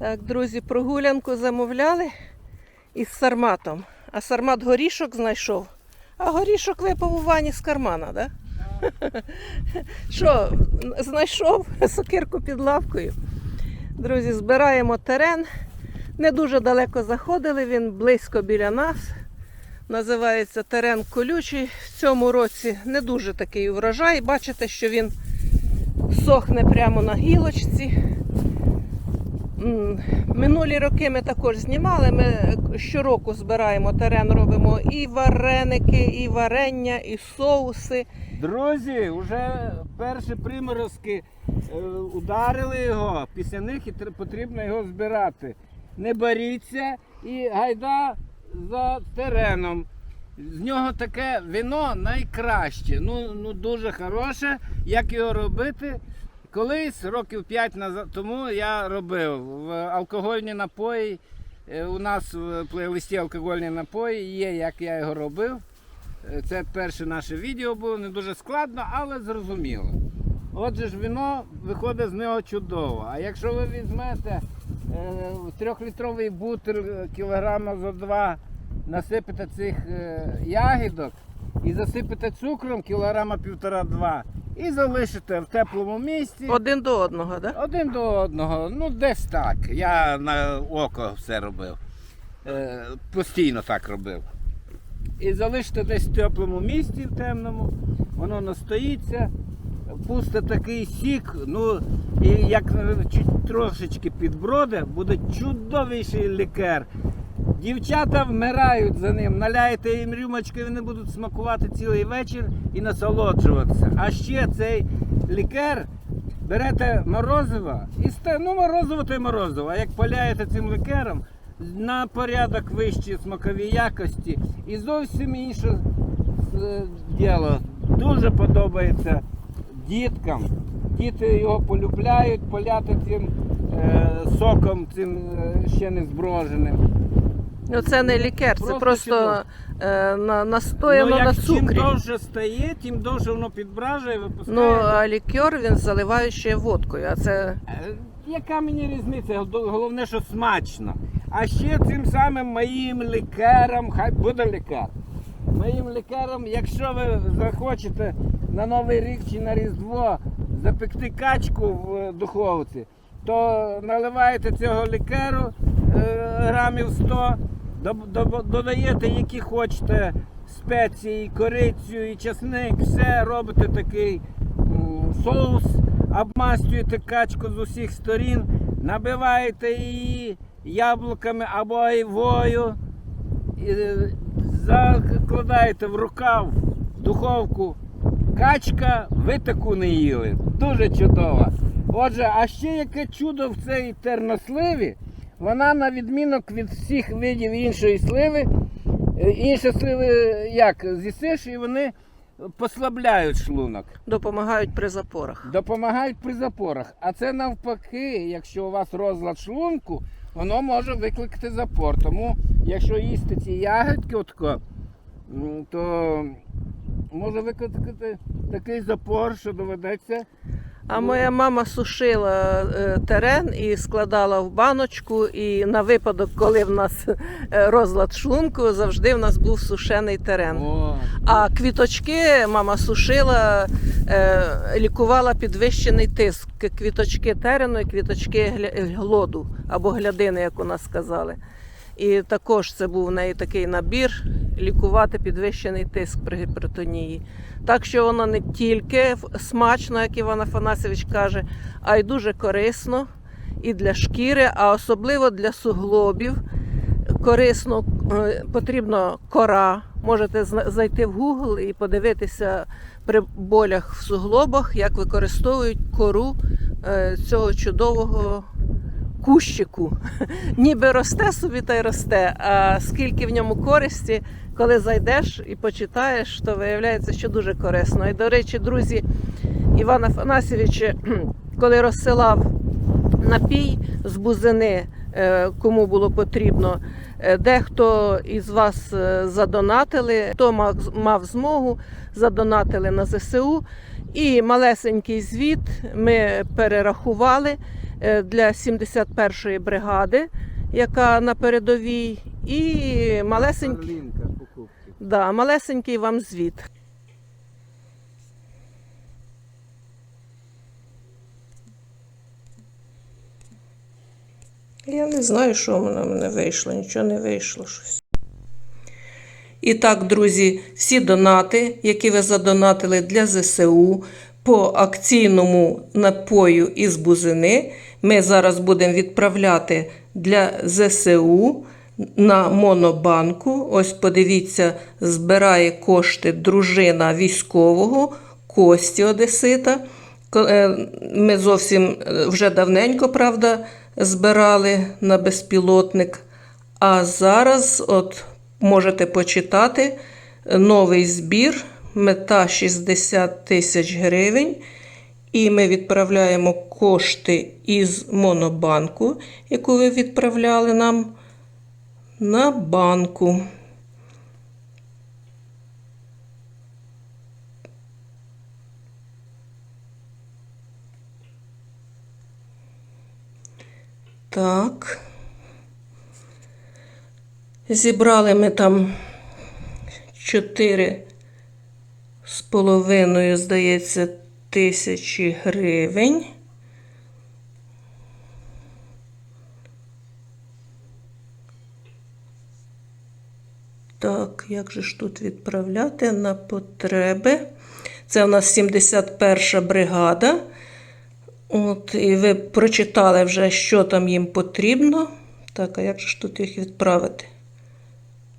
Так, друзі, прогулянку замовляли із сарматом. А сармат горішок знайшов. А горішок випав у вані з кармана? Да? Що, знайшов сокирку під лавкою. Друзі, збираємо терен. Не дуже далеко заходили, він близько біля нас. Називається терен колючий. В цьому році не дуже такий врожай. Бачите, що він сохне прямо на гілочці. Минулі роки ми також знімали. Ми щороку збираємо терен, робимо і вареники, і варення, і соуси. Друзі, вже перші приморозки е, ударили його, після них потрібно його збирати. Не боріться і гайда за тереном. З нього таке вино найкраще, ну, ну дуже хороше. Як його робити? Колись, років 5 назад тому я робив алкогольні напої. е, У нас в плейлисті алкогольні напої є, як я його робив. Е, Це перше наше відео було не дуже складно, але зрозуміло. Отже ж, вино виходить з нього чудово. А якщо ви візьмете е, трьохлітровий бутер кілограма за два, насипете цих ягідок і засипете цукром кілограма півтора-два і залишите в теплому місці. Один до одного, так? Да? Один до одного, ну десь так. Я на око все робив. Е, постійно так робив. І залиште десь в теплому місці, в темному, воно настоїться, пусте такий сік, ну і як чуть трошечки підброде, буде чудовіший лікер. Дівчата вмирають за ним, наляєте їм рюмочки, вони будуть смакувати цілий вечір і насолоджуватися. А ще цей лікер берете морозиво і сте, ну морозиво то й морозиво. А як поляєте цим лікером, на порядок вищі смакові якості і зовсім інше е, діло. Дуже подобається діткам. Діти його полюбляють, поляти цим е, соком, цим е, ще не зброженим. Ну це не лікер, це Просто е, на, настояно ну, як на чим довше стає, тим довше воно підбражує, випускає. Ну, а лікер він заливає ще водкою, а це Е, Яка мені різниця? Головне, що смачно. А ще цим самим моїм лікером, хай буде лікер. Моїм лікером, якщо ви захочете на Новий рік чи на Різдво запекти качку в е, духовці, то наливаєте цього лікеру е, грамів 100, доб- доб- додаєте які хочете спеції, корицю і часник, все робите такий соус, обмастюєте качку з усіх сторін, набиваєте її яблуками або айвою, і е, закладаєте в рукав духовку. Качка, ви таку не їли. Дуже чудова. Отже, а ще яке чудо в цій терносливі, вона на відмінок від всіх видів іншої сливи. Е, Інші сливи як з'їсиш, і вони послабляють шлунок. допомагають при запорах. Допомагають при запорах. А це навпаки, якщо у вас розлад шлунку, воно може викликати запор. Тому, якщо їсти ці ягодки, отко, то може викликати такий запор, що доведеться. А моя мама сушила е, терен і складала в баночку. І на випадок, коли в нас е, розлад шлунку, завжди в нас був сушений терен. О, А квіточки мама сушила, е, лікувала підвищений тиск. Квіточки терену і квіточки глоду або глядини, як у нас сказали. І також це був в неї такий набір лікувати підвищений тиск при гіпертонії. Так що воно не тільки смачно, як Іван Афанасьович каже, а й дуже корисно і для шкіри, а особливо для суглобів. Корисно е, потрібно кора. Можете зайти в Google і подивитися при болях в суглобах, як використовують кору е, цього чудового кущику. Ніби росте собі та й росте. А скільки в ньому користі, коли зайдеш і почитаєш, то виявляється, що дуже корисно. І до речі, друзі, Іван Афанасьович, коли розсилав напій з бузини, е, кому було потрібно. Е, Дехто із вас е, задонатили, хто мав, змогу, задонатили на ЗСУ. І малесенький звіт ми перерахували для 71-ї бригади, яка на передовій, і малесенький, да, малесенький вам звіт. Я не знаю, що воно в мене вийшло, нічого не вийшло щось. І так, друзі, всі донати, які ви задонатили для ЗСУ по акційному напою із бузини, ми зараз будемо відправляти для ЗСУ на Монобанку. Ось подивіться, збирає кошти дружина військового Кості Одесита. Е, Ми зовсім е, вже давненько, правда, збирали на безпілотник. А зараз, от можете почитати е, новий збір, мета 60 тисяч гривень. І ми відправляємо кошти із Монобанку, яку ви відправляли нам на банку. Так. Зібрали ми там чотири з половиною, здається, тисячі гривень. Так, як же ж тут відправляти на потреби? Це у нас 71 бригада. От, і ви прочитали вже, що там їм потрібно. Так, а як же ж тут їх відправити?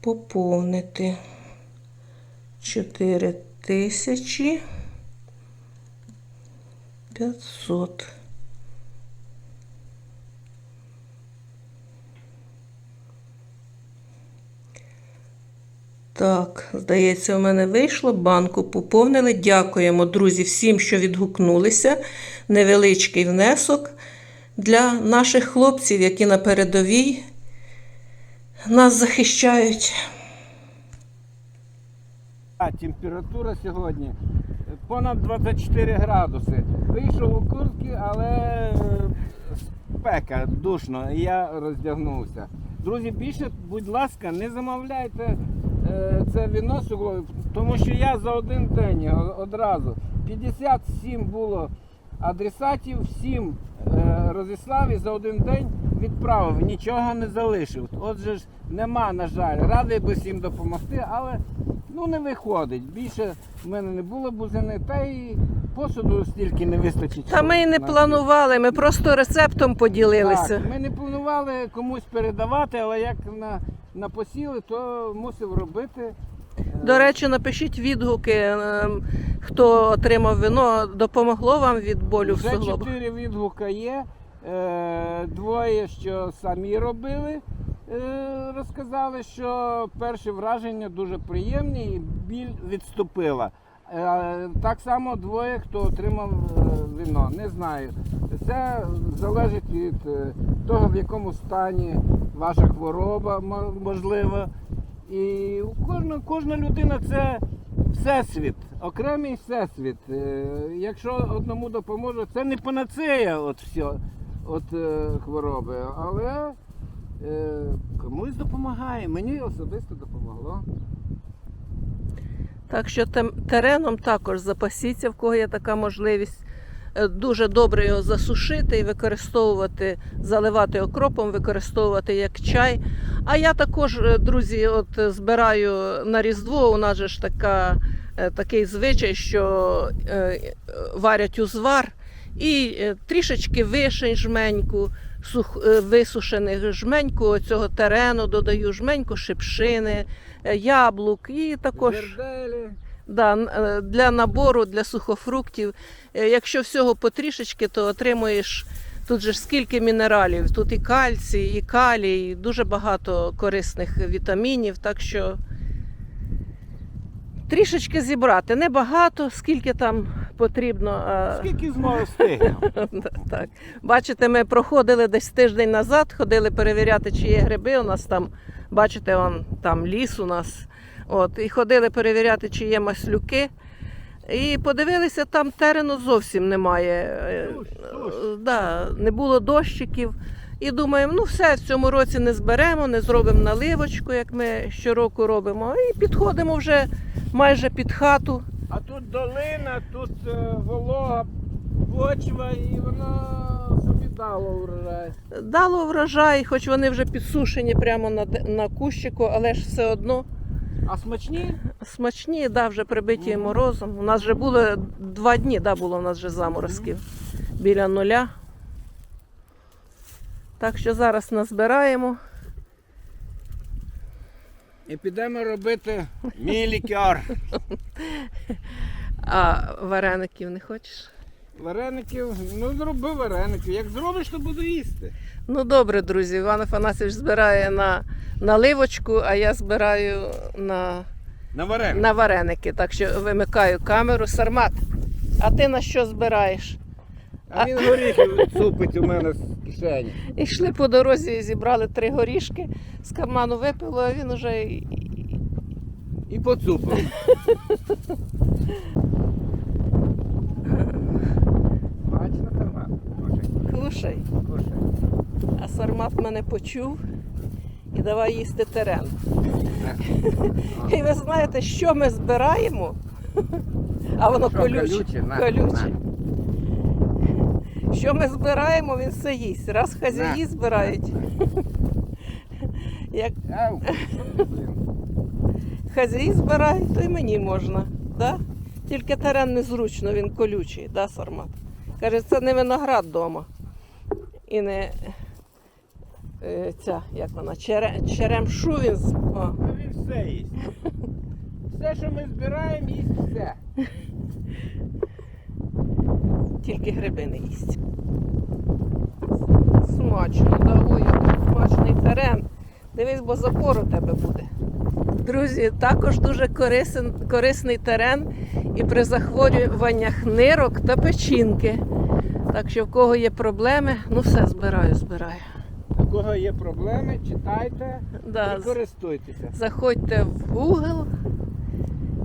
Поповнити 4 тисячі 500. Так, здається, у мене вийшло. Банку поповнили. Дякуємо, друзі, всім, що відгукнулися. Невеличкий внесок для наших хлопців, які на передовій нас захищають. А температура сьогодні понад 24 градуси. Вийшов у куртки, але е, спека, душно, і я роздягнувся. Друзі, більше, будь ласка, не замовляйте е, це віно тому що я за один день одразу 57 було адресатів, 7 е, розіслав і за один день відправив, нічого не залишив. Отже ж, нема, на жаль, радий би всім допомогти, але ну не виходить. Більше в мене не було бузини, та й посуду стільки не вистачить. Та ми і не планували, ми просто рецептом поділилися. Так, ми не планували комусь передавати, але як на, на посіли, то мусив робити. До речі, напишіть відгуки, ем, хто отримав вино, допомогло вам від болю в Вже чотири відгука є. Е, двоє, що самі робили, розказали, що перші враження дуже приємні і біль відступила. Е, так само двоє, хто отримав е, вино. Не знаю. Це залежить від е, того, в якому стані ваша хвороба мо- можливо. І кожна, кожна людина це всесвіт, окремий всесвіт. Е, Якщо одному допоможе, це не панацея от все, от е, хвороби, але е, комусь допомагає. Мені особисто допомогло. Так що тереном також запасіться, в кого є така можливість. Е, Дуже добре його засушити і використовувати, заливати окропом, використовувати як чай. А я також, е, друзі, от е, збираю на Різдво. У нас же ж така, е, такий звичай, що е, е, варять узвар і е, трішечки вишень жменьку, сух, е, висушених жменьку цього терену, додаю жменьку шипшини, е, яблук і також. Да, е, для набору, для сухофруктів. Якщо всього потрішечки, то отримуєш тут же скільки мінералів. Тут і кальцій, і калій, і дуже багато корисних вітамінів. Так що трішечки зібрати. Не багато, скільки там потрібно. Скільки зможе встигнемо? так. Бачите, ми проходили десь тиждень назад, ходили перевіряти, чи є гриби. У нас там, бачите, он, там ліс у нас. От, і ходили перевіряти, чи є маслюки. І подивилися, там терену зовсім немає. Е, суш. е, Да, не було дощиків. І думаємо, ну все, в цьому році не зберемо, не зробимо наливочку, як ми щороку робимо. І підходимо вже майже під хату. А тут долина, тут е, волога, почва, і воно собі дало урожай. Дало врожай, хоч вони вже підсушені прямо на, на кущику, але ж все одно А смачні? смачні, да, вже прибиті Мгм. морозом. У нас вже було два дні, да, було у нас вже заморозків біля нуля. Так що зараз назбираємо. І підемо робити мій лікер. А вареників не хочеш? Вареників, ну зроби вареники. Як зробиш, то буду їсти. Ну добре, друзі. Іван Афанасович збирає на наливочку, а я збираю на, На вареник. на вареники. Так що вимикаю камеру. Сармат, а ти на що збираєш? А він горіхи цупить у мене з кишені. І йшли по дорозі, і зібрали три горішки, з карману випило, а він уже і- І поцупив. Бачно, карман? Кушай. А Сармат мене почув і давай їсти терен. І ви знаєте, що ми збираємо? А воно колюче. колюче? Що ми збираємо, він все їсть. Раз хазяї збирають. Як хазяї збирають, то й мені можна. Да? Тільки терен незручно, він колючий, да, Сармат? Каже, це не виноград вдома. І не е, ця, як вона, чере, черемшу він. з- О, А він все їсть. Все, що ми збираємо, їсть все. тільки гриби не їсть. Смачно, да, ой, який смачний терен. Дивись, бо запор у тебе буде. Друзі, також дуже корисен, корисний терен і при захворюваннях нирок та печінки. Так що в кого є проблеми, ну все збираю, збираю. У кого є проблеми, читайте Да, і користуйтеся. заходьте в Google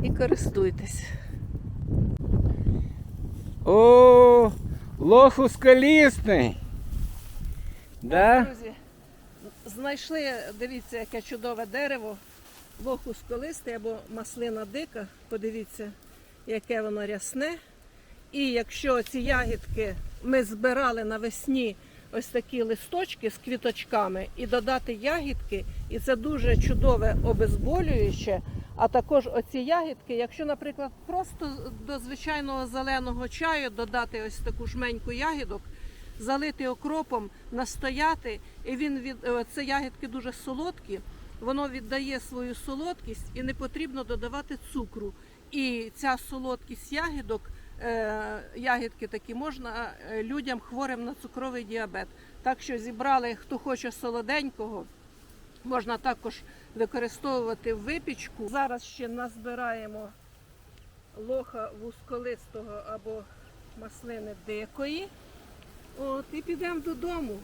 і користуйтесь. О, лоху скалісний. Да? Друзі, знайшли, дивіться, яке чудове дерево, лохус колистий або маслина дика. Подивіться, яке воно рясне. І якщо ці ягідки ми збирали навесні ось такі листочки з квіточками і додати ягідки, і це дуже чудове обезболююче. А також оці ягідки, якщо, наприклад, просто до звичайного зеленого чаю додати ось таку жменьку ягідок, залити окропом, настояти, і він від е, це ягідки дуже солодкі. Воно віддає свою солодкість і не потрібно додавати цукру. І ця солодкість ягідок, е, ягідки такі можна е, людям хворим на цукровий діабет. Так що зібрали, хто хоче солоденького, можна також використовувати в випічку. Зараз ще назбираємо лоха вузколистого або маслини дикої. От, і підемо додому.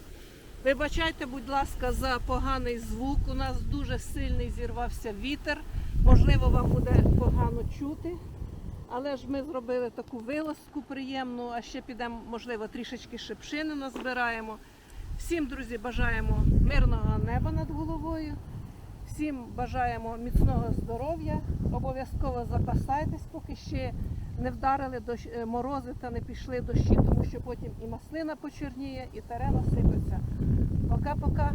Вибачайте, будь ласка, за поганий звук. У нас дуже сильний зірвався вітер. Можливо, вам буде погано чути. Але ж ми зробили таку вилазку приємну, а ще підемо, можливо, трішечки шипшини назбираємо. Всім, друзі, бажаємо мирного неба над головою. Всім бажаємо міцного здоров'я. Обов'язково запасайтесь, поки ще не вдарили дощ, е, морози та не пішли дощі, тому що потім і маслина почерніє, і терена сипеться. Пока-пока.